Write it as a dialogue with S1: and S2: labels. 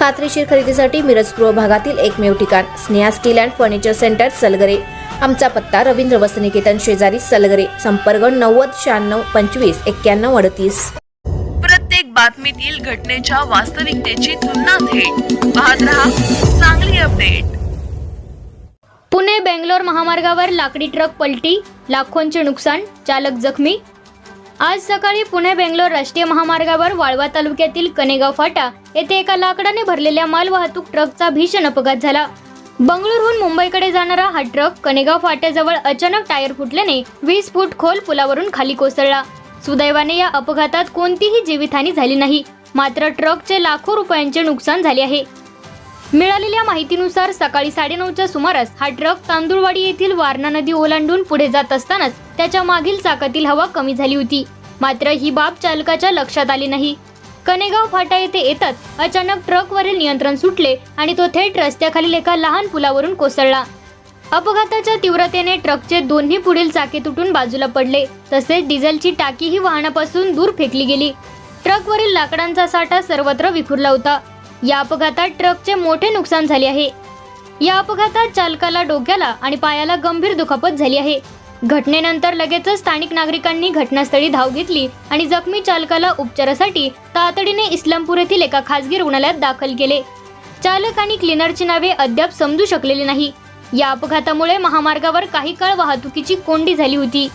S1: खात्रीशीर खरेदीसाठी मिरज पूर्व भागातील एकमेव ठिकाण Sneha steel and furniture centre Salgare. आमचा पत्ता रवींद्र वसनिकेतन शेजारी सलगरे संपर्क नव्वद शहाण्णव पंचवीस एक्क्याण्णव अडतीस.
S2: प्रत्येक बातमीतील घटनेच्या वास्तविकतेची तुलना थेट. पाहत रहा चांगली अपडेट.
S3: पुणे बेंगलोर महामार्गावर लाकडी ट्रक पलटी लाखोंचे नुकसान चालक जखमी आज सकाळी पुणे बेंगलोर राष्ट्रीय महामार्गावर वाळवा तालुक्यातील कनेगाव फाटा येथे एका लाकडाने भरलेल्या मालवाहतूक ट्रकचा भीषण अपघात झाला. बंगळुरूहून मुंबईकडे जाणारा हा ट्रक कनेगाव फाट्याजवळ अचानक टायर फुटल्याने वीस फूट खोल पुलावरून खाली कोसळला. सुदैवाने या अपघातात कोणतीही जीवितहानी झाली नाही. मात्र ट्रकचे लाखो रुपयांचे नुकसान झाले आहे. मिळालेल्या माहितीनुसार सकाळी साडेनऊच्या सुमारास हा ट्रक तांदुळवाडी येथील वारणा नदी ओलांडून पुढे जात असतानाच त्याच्या मागील चाकातील हवा कमी झाली होती. मात्र ही बाब चालकाच्या लक्षात आली नाही. कनेगाव फाटा येथे येताच अचानक ट्रकवरील नियंत्रण सुटले आणि तो थेट रस्त्याखालील एका लहान पुलावरून कोसळला. अपघाताच्या तीव्रतेने ट्रकचे दोन्ही पुढील चाके तुटून बाजूला पडले. तसेच डिझेलची टाकीही वाहनापासून दूर फेकली गेली. ट्रकवरील लाकडांचा साठा सर्वत्र विखुरला होता. या अपघातात ट्रकचे मोठे नुकसान झाले आहे. या अपघातात चालकाला डोक्याला आणि पायाला गंभीर दुखापत झाली आहे. घटनेनंतर लगेचच स्थानिक नागरिकांनी घटनास्थळी धाव घेतली आणि जखमी चालकाला उपचारासाठी तातडीने इस्लामपूर येथील एका खासगी रुग्णालयात दाखल केले. चालक आणि क्लिनरची नावे अद्याप समजू शकलेली नाही. या अपघातामुळे महामार्गावर काही काळ वाहतुकीची कोंडी झाली होती.